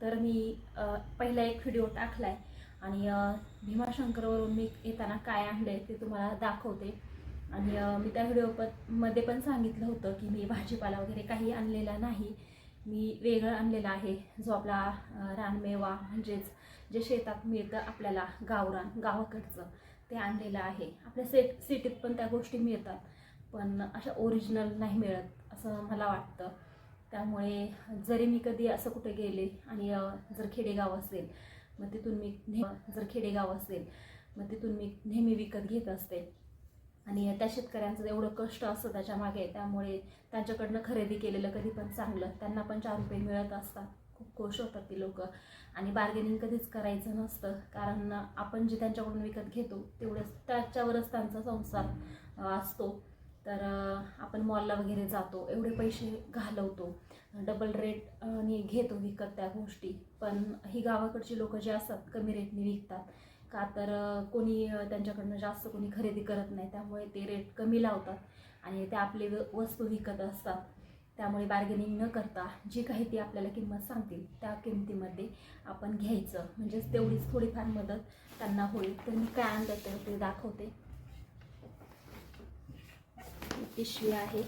तर मी पहिला एक व्हिडिओ टाकला आहे आणि भीमाशंकरवरून मी येताना काय आणलं आहे ते तुम्हाला दाखवते. आणि मी त्या व्हिडिओमध्ये पण सांगितलं होतं की मी भाजीपाला वगैरे काही आणलेला नाही. मी वेगळं आणलेलं आहे जो आपला रानमेवा म्हणजेच जे शेतात मिळतं आपल्याला गावरान गावाकडचं ते आणलेलं आहे. आपल्या सेट सिटीत पण त्या गोष्टी मिळतात पण अशा ओरिजिनल नाही मिळत असं मला वाटतं. त्यामुळे जरी मी कधी असं कुठे गेले आणि जर खेडेगाव असेल मग तिथून मी नेह जर खेडेगाव असेल मग तिथून मी नेहमी विकत घेत असते. आणि त्या शेतकऱ्यांचं एवढं कष्ट असतं त्याच्यामागे त्यामुळे त्यांच्याकडनं खरेदी केलेलं कधी पण चांगलं त्यांना पण चार रुपये मिळत असतात. खूप खुश होतात ती लोक. आणि बार्गेनिंग कधीच करायचं नसतं कारण आपण जे त्यांच्याकडून विकत घेतो तेवढंच त्याच्यावरच त्यांचा संसार असतो. तर आपण मॉलला वगैरे जातो एवढे पैसे घालवतो. डबल रेट आणि घेतो विकत त्या गोष्टी. पण ही गावाकडची लोक जे असतात कमी रेटने विकतात. का तर कोणी त्यांच्याकडनं जास्त कोणी खरेदी करत नाही त्यामुळे ते रेट कमी लावतात. आणि ते आपले व- वस्तू विकत असतात. त्यामुळे बार्गेनिंग न करता जी काही ती आपल्याला किंमत सांगतील त्या किमतीमध्ये आपण घ्यायचं. म्हणजेच तेवढीच थोडीफार मदत त्यांना होईल. तर मी काय आणलं तर ते दाखवते. पिशवी आहे.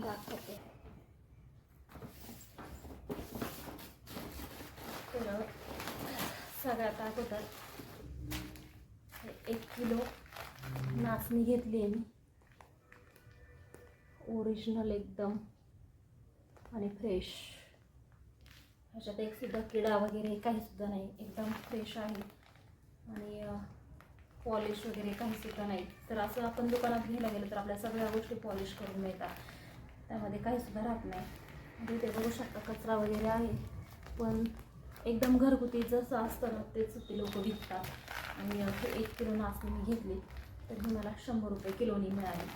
दाखवते. तर सगळ्यात अगोदर एक किलो नाचणी घेतली आहे मी. ओरिजिनल एकदम. आणि फ्रेश ह्याच्यात एक सुद्धा किडा वगैरे काही सुद्धा नाही. एकदम फ्रेश आहे. आणि पॉलिश वगैरे काही सुद्धा नाही. तर असं आपण दुकानात घ्यायला गेलं तर आपल्या सगळ्या गोष्टी पॉलिश करून मिळतात. त्यामध्ये काही सुद्धा राहत नाही. म्हणजे ते बघू शकता कचरा वगैरे आहे. पण एकदम घरगुती जसं असतं ना तेच ते लोक विकतात. आणि एक किलो नाचणी मी घेतली तर ही मला शंभर रुपये किलोनी मिळाली.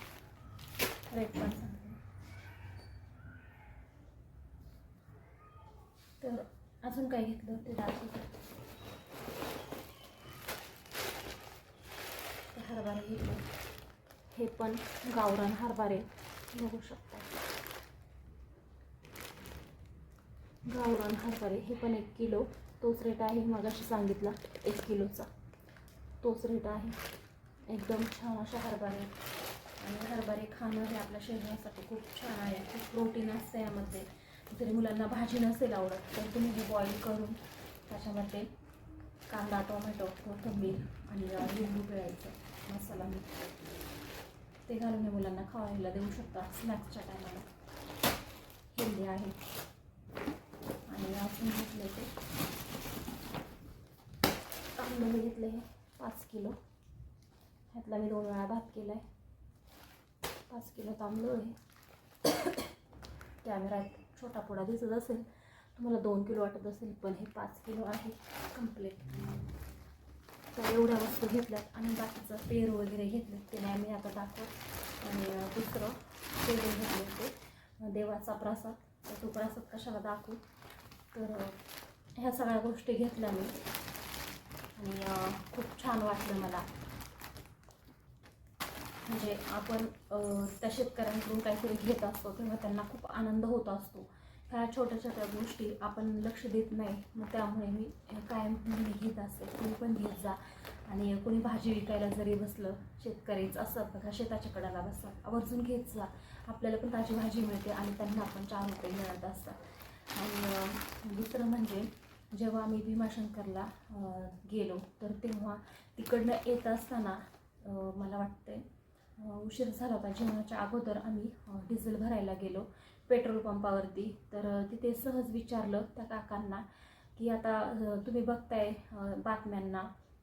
रेट पण सांगते तर अजून काय घेतलं ते दाखवते हरभरे घेतले हे पण गावरान हरभरे बघू शकता. गावरान हरभरे हे पण एक किलो. तोच रेट आहे मगाशी सांगितला एक किलोचा. तोच रेट आहे. एकदम छान अशा हरभरे. आणि हरभरे खाणं हे आपल्या शरीरासाठी खूप छान आहे. खूप प्रोटीन असतं यामध्ये. जरी मुलांना भाजी नसेल आवडत तर तुम्ही हे बॉईल करून त्याच्यामध्ये कांदा टोमॅटो कोथिंबीर आणि लिंबू पिळायचं. मसाला मीठ ते घालून हे मुलांना खावायला देऊ शकता स्नॅक्सच्या टायमाला. हेल्दी आहे. आणि अजून घेतले ते. तांदूळ घेतले हे पाच किलो. ह्यातला मी दोन वेळा भात केला आहे पाच किलो तांदूळ आहे. कॅमेरात छोटा पुडा दिसत असेल तुम्हाला दोन किलो वाटत असेल पण हे पाच किलो आहे. कंप्लीट. तर एवढ्या वस्तू घेतल्यात आणि बाकीचं पेरू वगैरे घेतलं ते नाही मी आता दाखवत आणि दुसरं पेरू घेतले ते. देवाचा प्रसाद. तर तो प्रसाद कशाला दाखवू? तर ह्या सगळ्या गोष्टी घेतल्या मी. आणि खूप छान वाटलं मला. म्हणजे आपण त्या शेतकऱ्यांकडून काहीतरी घेत असतो तेव्हा त्यांना खूप आनंद होत असतो. ह्या छोट्या छोट्या गोष्टी आपण लक्ष देत नाही मग त्यामुळे मी कायम घेत असते. तुम्ही पण घेत जा. आणि कोणी भाजी विकायला जरी बसलं शेतकरीच असं बघा शेताच्या कडाला बसा. आवर्जून घेत जा. आपल्याला पण ताजी भाजी मिळते आणि त्यांना पण चार रुपये मिळत असतात. आणि दुसरं म्हणजे जेव्हा आम्ही भीमाशंकरला गेलो तर तेव्हा तिकडनं येत असताना मला वाटतंय उशीर झाला होता. जेवणाच्या अगोदर आम्ही डिझेल भरायला गेलो. पेट्रोल पंपावरती. तर तिथे सहज विचारलं त्या काकांना की आता तुम्ही बघताय बातम्यांना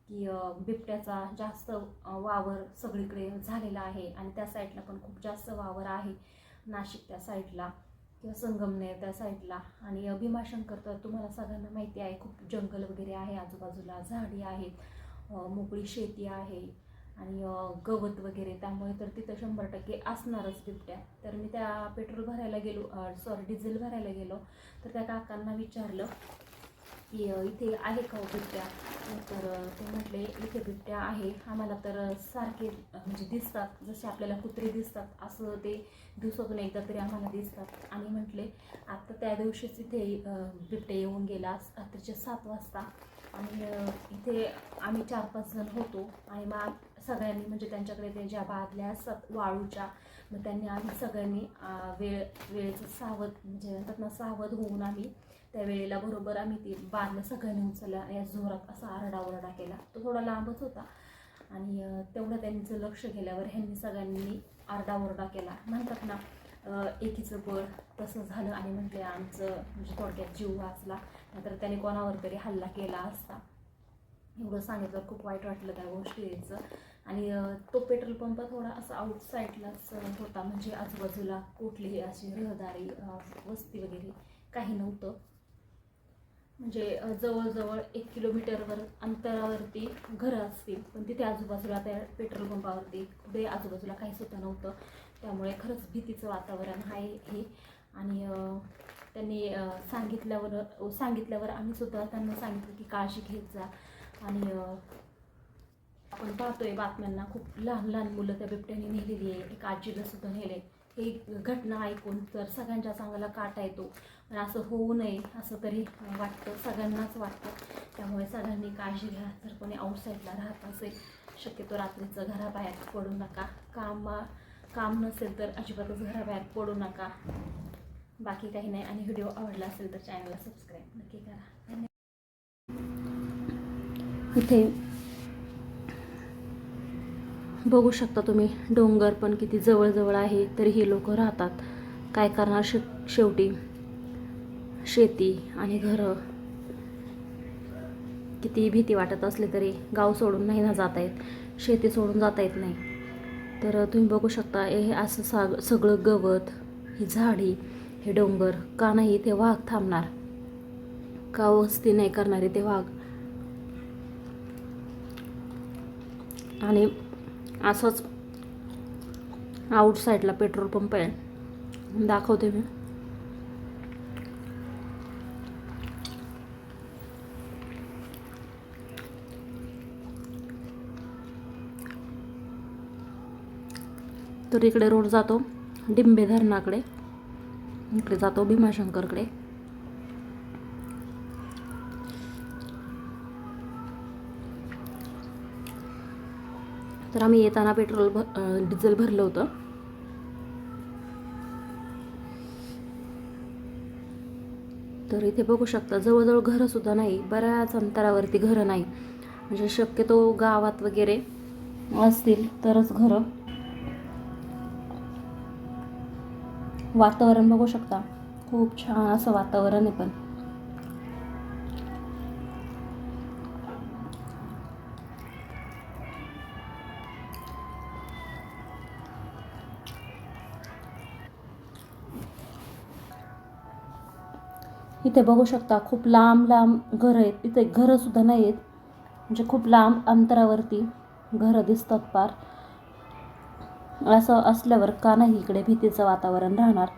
की बिबट्याचा जास्त वावर सगळीकडे झालेला आहे आणि त्या साईडला पण खूप जास्त वावर आहे नाशिक त्या साईडला किंवा संगमनेर त्या साईडला. आणि भीमाशंकर तर तुम्हाला सगळ्यांना माहिती आहे खूप जंगल वगैरे आहे आजूबाजूला झाडी आहेत मोकळी शेती आहे. आणि गवत वगैरे त्यामुळे तर तिथं शंभर टक्के असणारच बिबट्या. तर मी त्या पेट्रोल भरायला गेलो सॉरी डिझेल भरायला गेलो. तर त्या काकांना विचारलं की इथे आहे का हो बिबट्या? तर ते म्हटले इथे बिबट्या आहे. आम्हाला तर सारखे म्हणजे दिसतात. जसे आपल्याला कुत्रे दिसतात असं ते दिवसातून एकदा तरी आम्हाला दिसतात. आणि म्हटले आत्ता त्या दिवशीच इथे बिबट्या येऊन गेला. रात्रीचे सात वाजता आणि इथे आम्ही चार पाच जण होतो आणि मग सगळ्यांनी म्हणजे त्यांच्याकडे ते ज्या बादल्या असतात वाळूच्या मग त्यांनी आम्ही सगळ्यांनी वेळ वेळेचं सावध म्हणजे म्हणतात ना सावध होऊन आम्ही त्या वेळेला बरोबर आम्ही ती बादल्या सगळ्यांनी उचलल्या या जोरात असा आरडाओरडा केला. तो थोडा लांबच होता आणि तेवढं त्यांचं लक्ष गेल्यावर ह्यांनी सगळ्यांनी आरडाओरडा केला. म्हणतात ना एकीचं बळ तसं झालं आणि म्हटलं आमचं म्हणजे थोडक्यात जीव वाचला. नंतर त्याने कोणावर तरी हल्ला केला असता. एवढं सांगितलं खूप वाईट वाटलं त्या गोष्टीचं. आणि तो पेट्रोल पंप थोडा असा आउटसाईडलाच होता. म्हणजे आजूबाजूला कुठलीही अशी रहदारी वस्ती वगैरे काही नव्हतं. म्हणजे जवळजवळ एक किलोमीटरवर अंतरावरती घरं असतील. पण तिथे आजूबाजूला त्या पेट्रोल पंपावरती कुठे आजूबाजूला काही होतं नव्हतं. त्यामुळे खरंच भीतीचं वातावरण आहे हे. आणि त्यांनी सांगितल्यावर सांगितल्यावर आम्ही सुद्धा त्यांना सांगितलं की काळजी घेत जा. आणि आपण पाहतोय बातम्यांना खूप लहान लहान मुलं त्या बिबट्याने नेलेली आहे. एक आजीला सुद्धा नेले ही घटना ऐकून तर सगळ्यांच्या चांगला काटा येतो. पण असं होऊ नये असं तरी वाटतं. सगळ्यांनाच वाटतं. त्यामुळे सगळ्यांनी काळजी घ्या. जर कोणी आउटसाईडला राहत असेल शक्यतो रात्रीचं घराबाहेर पडू नका. काम काम नसेल तर अजिबातच घराबाहेर पडू नका. बाकी काही नाही आणि व्हिडिओ आवडला असेल तर चॅनलला सबस्क्राईब नक्की करा. इथे बघू शकता तुम्ही डोंगर पण किती जवळजवळ आहे तरी हे लोक राहतात. काय करणार शे शेवटी? शेती आणि घरं. किती भीती वाटत असली तरी गाव सोडून नाही ना जाता येत. शेती सोडून जाता येत नाही. तर तुम्ही बघू शकता हे असं साग सगळं गवत ही झाडी हे डोंगर का नाही ते वाघ थांबणार. का वस्ती नाही करणारे ते वाघ? आणि असंच आउटसाईडला पेट्रोल पंप आहे. दाखवते मी. तर इकडे रोड जातो डिंबे धरणाकडे इकडे जातो भीमाशंकरकडे. तर आम्ही येताना पेट्रोल भर डिझेल भरलं होतं. तर इथे बघू शकता जवळजवळ घरंसुद्धा नाही बऱ्याच अंतरावरती घरं नाही. म्हणजे शक्यतो गावात वगैरे असतील तरच घरं. वातावरण बघू शकता. खूप छान असं वातावरण आहे पण. इथे बघू शकता खूप लांब लांब घरं आहेत. इथे घरंसुद्धा नाही आहेत म्हणजे खूप लांब अंतरावरती घरं दिसतात पार असं असल्यावर का नाही इकडे भीतीचं वातावरण राहणार?